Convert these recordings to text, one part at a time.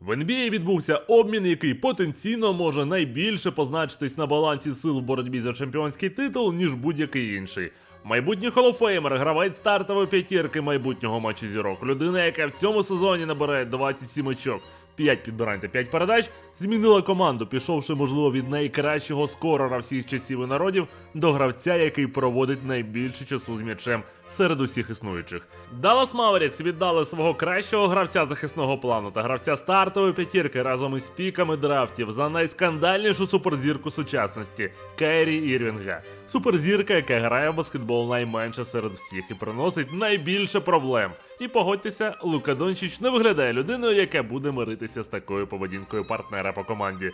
В NBA відбувся обмін, який потенційно може найбільше позначитись на балансі сил в боротьбі за чемпіонський титул, ніж будь-який інший. Майбутній холофеймер, гравець стартової п'ятірки майбутнього матчу зірок. Людина, яка в цьому сезоні набирає 27 очок, 5 підбирань та 5 передач, змінила команду, пішовши, можливо, від найкращого скорера всіх часів і народів до гравця, який проводить найбільше часу з м'ячем серед усіх існуючих. Даллас Маверікс віддали свого кращого гравця захисного плану та гравця стартової п'ятірки разом із піками драфтів за найскандальнішу суперзірку сучасності Кайрі Ірвінга. Суперзірка, яка грає в баскетбол найменше серед всіх і приносить найбільше проблем. І погодьтеся, Лука Дончич не виглядає людиною, яка буде миритися з такою поведінкою партнера по команді.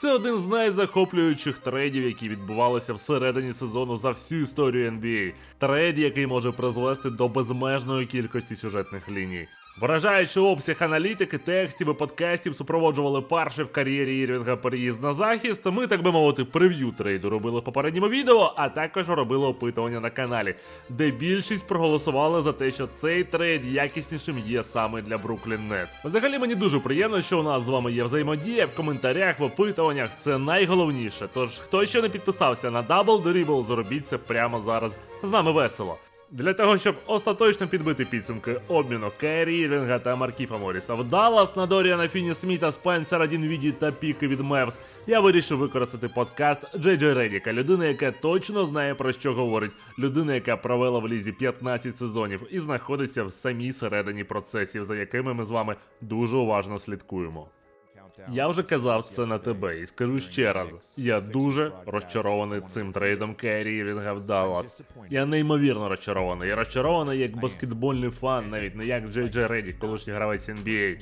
Це один з найзахоплюючих трейдів, які відбувалися всередині сезону за всю історію NBA. Трейд, який може призвести до безмежної кількості сюжетних ліній. Вражаючи обсяг аналітики, текстів і подкастів супроводжували перший в кар'єрі Ірвінга переїзд на захист. Ми, так би мовити, прев'ю трейду робили в попередньому відео, а також робили опитування на каналі, де більшість проголосували за те, що цей трейд якіснішим є саме для Бруклін Нетс. Взагалі мені дуже приємно, що у нас з вами є взаємодія в коментарях, в опитуваннях. Це найголовніше. Тож, хто ще не підписався на Double Dribble, зробіть це прямо зараз. З нами весело. Для того, щоб остаточно підбити підсумки обміну Керрі Ірвінга та Маркіфа Моріса в Даллас на Доріана Фіні Сміта, Спенсера Дінвіді та піки від Мевс, я вирішив використати подкаст Джей Джей Редіка, людина, яка точно знає про що говорить, людина, яка провела в лізі 15 сезонів і знаходиться в самій середині процесів, за якими ми з вами дуже уважно слідкуємо. Я вже казав це на тебе і скажу ще раз. Я дуже розчарований цим трейдом Керрі Ірвінга в Даллас. Я неймовірно розчарований. Я розчарований як баскетбольний фан, навіть не як Джей Джей Реді, колишній гравець NBA.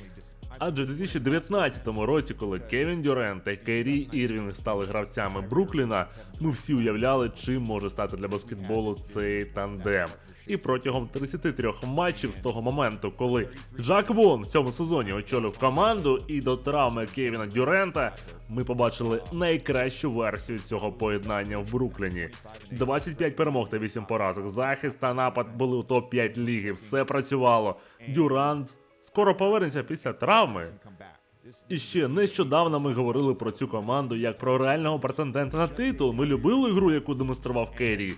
Адже в 2019 році, коли Кевін Дюрент та Керрі Ірвінг стали гравцями Брукліна, ми всі уявляли, чим може стати для баскетболу цей тандем. І протягом 33 матчів з того моменту, коли Джак Вон в цьому сезоні очолив команду, і до травми Кевіна Дюрента, ми побачили найкращу версію цього поєднання в Брукліні. 25 перемог та 8 поразок. Захист та напад були у топ-5 ліги. Все працювало. Дюрант скоро повернеться після травми. І ще нещодавно ми говорили про цю команду як про реального претендента на титул. Ми любили гру, яку демонстрував Керрі.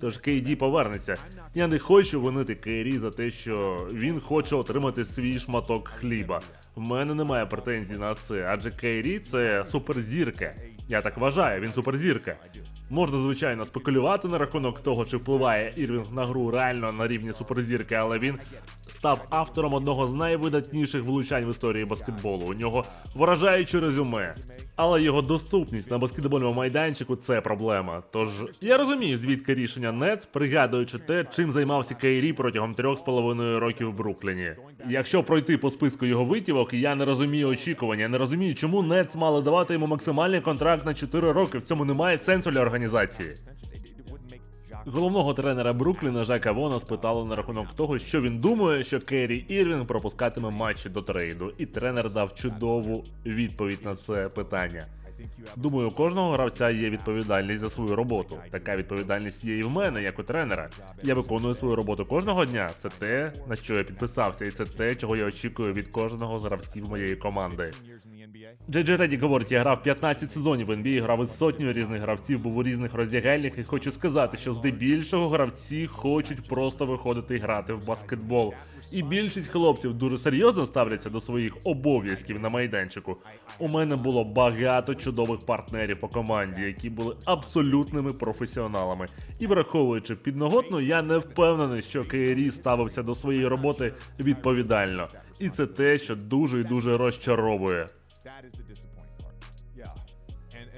Тож Кейді повернеться. Я не хочу винити Кейрі за те, що він хоче отримати свій шматок хліба. В мене немає претензій на це, адже Кейрі це суперзірка. Я так вважаю, він суперзірка. Можна, звичайно, спекулювати на рахунок того, чи впливає Ірвінг на гру реально на рівні суперзірки, але він став автором одного з найвидатніших влучань в історії баскетболу. У нього вражаюче резюме. Але його доступність на баскетбольному майданчику це проблема. Тож я розумію, звідки рішення Нетс, пригадуючи те, чим займався Кейрі протягом трьох з половиною років в Брукліні. Якщо пройти по списку його витівок, я не розумію очікування, не розумію, чому Нетс мали давати йому максимальний контракт на 4 роки. В цьому немає сенсу для організації. Головного тренера Брукліна Жака Вона спитали на рахунок того, що він думає, що Керрі Ірвінг пропускатиме матчі до трейду, і тренер дав чудову відповідь на це питання. Думаю, у кожного гравця є відповідальність за свою роботу. Така відповідальність є і в мене, як у тренера. Я виконую свою роботу кожного дня. Це те, на що я підписався, і це те, чого я очікую від кожного з гравців моєї команди. Джей Реді говорить, я грав 15 сезонів в NBA, грав із сотнею різних гравців, був у різних роздягальнях, і хочу сказати, що здебільшого гравці хочуть просто виходити і грати в баскетбол. І більшість хлопців дуже серйозно ставляться до своїх обов'язків на майданчику. У мене було багато чудових партнерів по команді, які були абсолютними професіоналами. І враховуючи підноготну, я не впевнений, що Кейрі ставився до своєї роботи відповідально. І це те, що дуже і дуже розчаровує.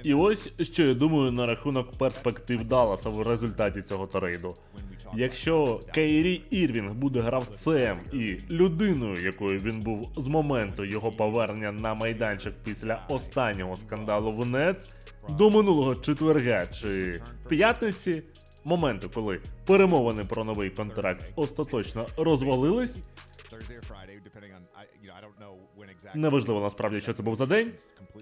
І ось що я думаю на рахунок перспектив Далласа в результаті цього трейду. Якщо Кейрі Ірвінг буде гравцем і людиною, якою він був з моменту його повернення на майданчик після останнього скандалу в Нетс, до минулого четверга чи п'ятниці, моменту, коли перемовини про новий контракт остаточно розвалились, неважливо насправді, що це був за день.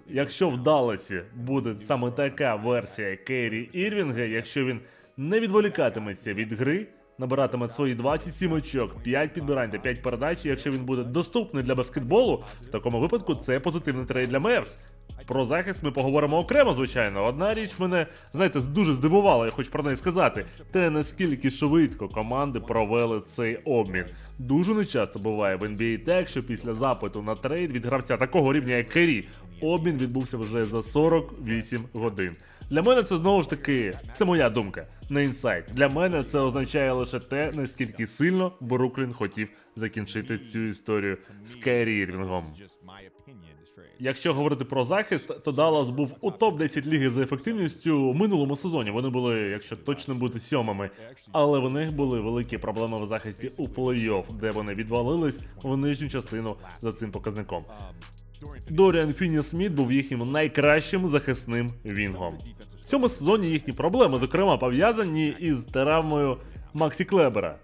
Якщо в Далласі буде саме така версія Керрі Ірвінга, якщо він не відволікатиметься від гри, набиратиме свої 27 очок, 5 підбирань та 5 передач. І якщо він буде доступний для баскетболу, в такому випадку це позитивний трейд для Мевс. Про захист ми поговоримо окремо, звичайно. Одна річ мене, знаєте, дуже здивувала, я хочу про неї сказати. Те, наскільки швидко команди провели цей обмін. Дуже нечасто буває в NBA так, що після запиту на трейд від гравця такого рівня, як Кері, обмін відбувся вже за 48 годин. Для мене це знову ж таки, це моя думка, не інсайт. Для мене це означає лише те, наскільки сильно Бруклін хотів закінчити цю історію з Кері Ірвінгом. Якщо говорити про захист, то Даллас був у топ-10 ліги за ефективністю в минулому сезоні. Вони були, якщо точно бути, сьомими. Але в них були великі проблеми в захисті у плей-офф, де вони відвалились в нижню частину за цим показником. Доріан Фіні Сміт був їхнім найкращим захисним вінгом. В цьому сезоні їхні проблеми, зокрема, пов'язані із травмою Максі Клебера.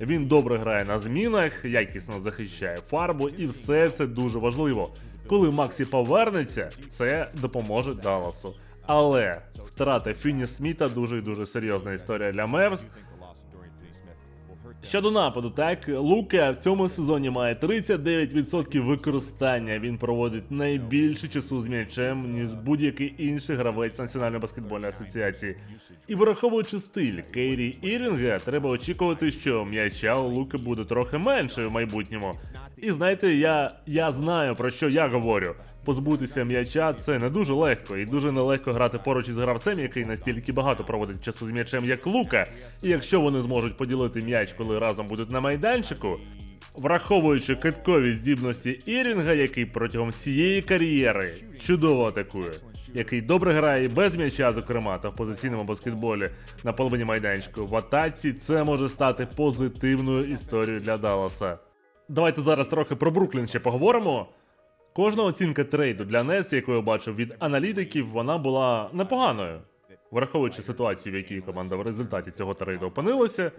Він добре грає на змінах, якісно захищає фарбу, і все це дуже важливо. Коли Максі повернеться, це допоможе Далласу. Але втрата Фіні Сміта дуже і дуже серйозна історія для Мевс. Щодо нападу, так Лука в цьому сезоні має 39% використання. Він проводить найбільше часу з м'ячем, ніж будь-який інший гравець Національної баскетбольної асоціації. І враховуючи стиль Кейрі Ірінга, треба очікувати, що м'яча у Луки буде трохи менше в майбутньому. І знаєте, я, я знаю про що я говорю. Позбутися м'яча це не дуже легко, і дуже нелегко грати поруч із гравцем, який настільки багато проводить часу з м'ячем, як Лука. І якщо вони зможуть поділити м'яч, коли разом будуть на майданчику, враховуючи киткові здібності Ірінга, який протягом всієї кар'єри чудово атакує, який добре грає і без м'яча, зокрема, та в позиційному баскетболі на половині майданчику, в атаці це може стати позитивною історією для Далласа. Давайте зараз трохи про Бруклін ще поговоримо. Кожна оцінка трейду для Нетс, яку я бачив від аналітиків, вона була непоганою. Враховуючи ситуацію, в якій команда в результаті цього трейду опинилася,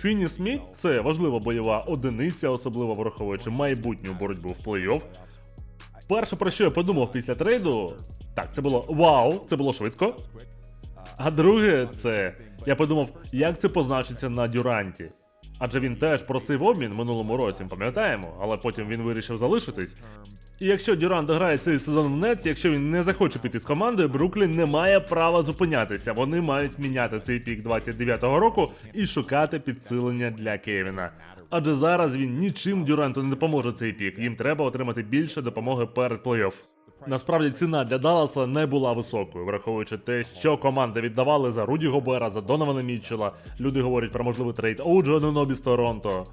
Фіні Сміт це важлива бойова одиниця, особливо враховуючи майбутню боротьбу в плей-офф. Перше, про що я подумав після трейду, так, це було вау, це було швидко. А друге, це я подумав, як це позначиться на Дюранті. Адже він теж просив обмін минулому році, пам'ятаємо, але потім він вирішив залишитись. І якщо Дюрант дограє цей сезон в Нетс, якщо він не захоче піти з команди, Бруклін не має права зупинятися. Вони мають міняти цей пік 29-го року і шукати підсилення для Кевіна. Адже зараз він нічим Дюранту не допоможе цей пік. Їм треба отримати більше допомоги перед плей-офф. Насправді ціна для Далласа не була високою, враховуючи те, що команди віддавали за Руді Гобера, за Донована Мітчелла. Люди говорять про можливий трейд Оуджо Нобі з Торонто.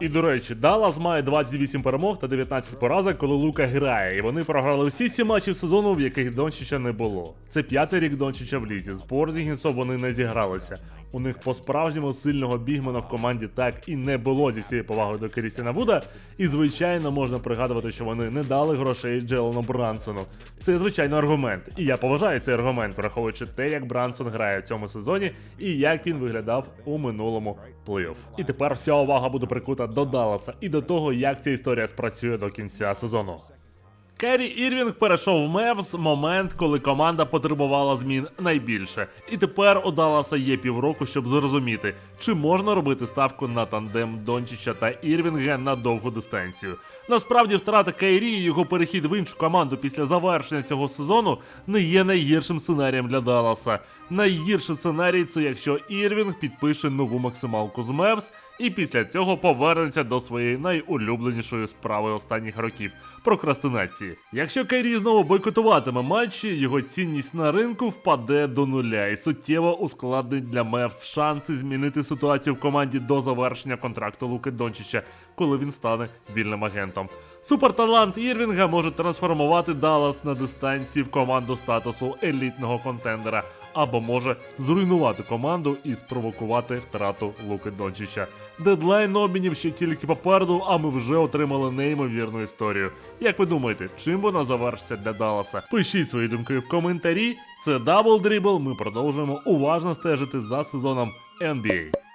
І до речі, Даллас має 28 перемог та 19 поразок, коли Лука грає, і вони програли всі ці матчі сезону, в яких Дончича не було. Це п'ятий рік Дончича в лізі. З Порзігінсом вони не зігралися. У них по-справжньому сильного бігмена в команді так і не було зі всією повагою до Крістіна Вуда. І звичайно можна пригадувати, що вони не дали грошей Джелону Брансону. Це звичайно аргумент. І я поважаю цей аргумент, враховуючи те, як Брансон грає в цьому сезоні і як він виглядав у минулому плей-офф. І тепер вся увага буде прикута до Далласа і до того, як ця історія спрацює до кінця сезону. Керрі Ірвінг перейшов в Мевс момент, коли команда потребувала змін найбільше. І тепер у Далласа є півроку, щоб зрозуміти, чи можна робити ставку на тандем Дончича та Ірвінга на довгу дистанцію. Насправді, втрата Кайрі і його перехід в іншу команду після завершення цього сезону не є найгіршим сценарієм для Далласа. Найгірший сценарій це якщо Ірвінг підпише нову максималку з Мевс і після цього повернеться до своєї найулюбленішої справи останніх років прокрастинації. Якщо Кайрі знову бойкотуватиме матчі, його цінність на ринку впаде до нуля і суттєво ускладнить для Мевс шанси змінити ситуацію в команді до завершення контракту Луки Дончича, коли він стане вільним агентом. Суперталант Ірвінга може трансформувати Даллас на дистанції в команду статусу елітного контендера, або може зруйнувати команду і спровокувати втрату Луки Дончича. Дедлайн обмінів ще тільки попереду, а ми вже отримали неймовірну історію. Як ви думаєте, чим вона завершиться для Далласа? Пишіть свої думки в коментарі. Це Дабл Дрібл. Ми продовжуємо уважно стежити за сезоном NBA.